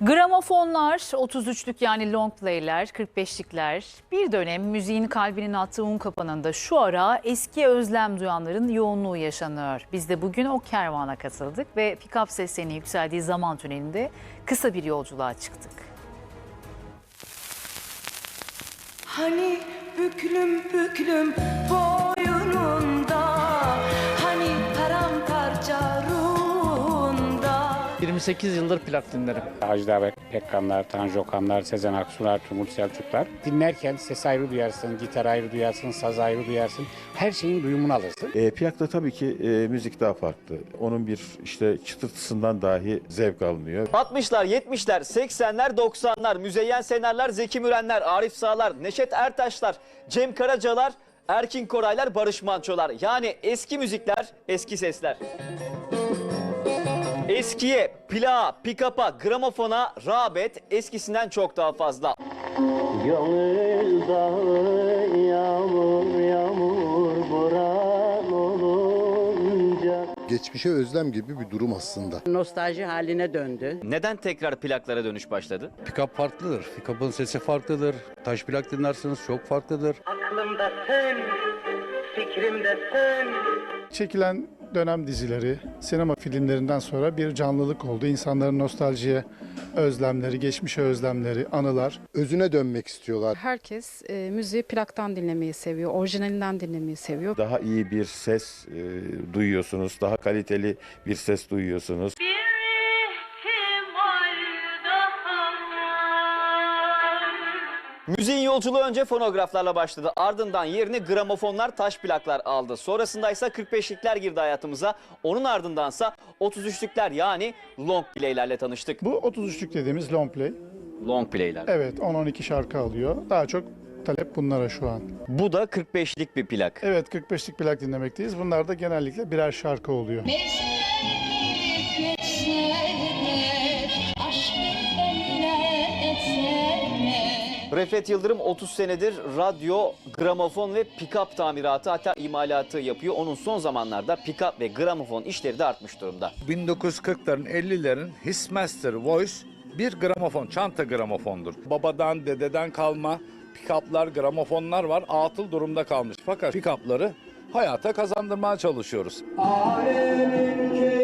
Gramofonlar, 33'lük yani long play'ler, 45'likler bir dönem müziğin kalbinin attığı un kapanında şu ara eski özlem duyanların yoğunluğu yaşanıyor. Biz de bugün o kervana katıldık ve pick-up seslerinin yükseldiği zaman tünelinde kısa bir yolculuğa çıktık. Hani büklüm büklüm boynunda 28 yıldır plak dinlerim. Hacı Davet, Pekkanlar, Tanju Okanlar, Sezen Aksular, Tumul Selçuklar. Dinlerken ses ayrı duyarsın, gitar ayrı duyarsın, saz ayrı duyarsın. Her şeyin duyumunu alırsın. E, plakta tabii ki e, müzik daha farklı. Onun bir işte çıtırtısından dahi zevk alınıyor. 60'lar, 70'ler, 80'ler, 90'lar, Müzeyyen Senarlar, Zeki Mürenler, Arif Sağlar, Neşet Ertaşlar, Cem Karacalar, Erkin Koraylar, Barış Mançolar. Yani eski müzikler, eski sesler. Eskiye, plağa, pick-up'a, gramofona rağbet eskisinden çok daha fazla. Gönül dağı yağmur yağmur boran olunca geçmişe özlem gibi bir durum aslında. nostalji haline döndü. Neden tekrar plaklara dönüş başladı? Pick-up farklıdır. Pick-up'ın sesi farklıdır. Taş plak dinlersiniz çok farklıdır. aklımda sen fikrimde sen Çekilen dönem dizileri, sinema filmlerinden sonra bir canlılık oldu. İnsanların nostaljiye özlemleri, geçmişe özlemleri, anılar. Özüne dönmek istiyorlar. Herkes e, müziği plaktan dinlemeyi seviyor, orijinalinden dinlemeyi seviyor. Daha iyi bir ses e, duyuyorsunuz. Daha kaliteli bir ses duyuyorsunuz. Müziğin yolculuğu önce fonograflarla başladı. Ardından yerini gramofonlar, taş plaklar aldı. Sonrasında ise 45'likler girdi hayatımıza. Onun ardındansa 33'lükler yani long play'lerle tanıştık. Bu 33'lük dediğimiz long play. Long play'ler. Evet 10-12 şarkı alıyor. Daha çok talep bunlara şu an. Bu da 45'lik bir plak. Evet 45'lik plak dinlemekteyiz. Bunlar da genellikle birer şarkı oluyor. Refet Yıldırım 30 senedir radyo, gramofon ve pick-up tamiratı hatta imalatı yapıyor. Onun son zamanlarda pick-up ve gramofon işleri de artmış durumda. 1940'ların 50'lerin Hissmaster Voice bir gramofon, çanta gramofondur. Babadan, dededen kalma pick-up'lar, gramofonlar var. Atıl durumda kalmış. Fakat pick-up'ları hayata kazandırmaya çalışıyoruz. Alemin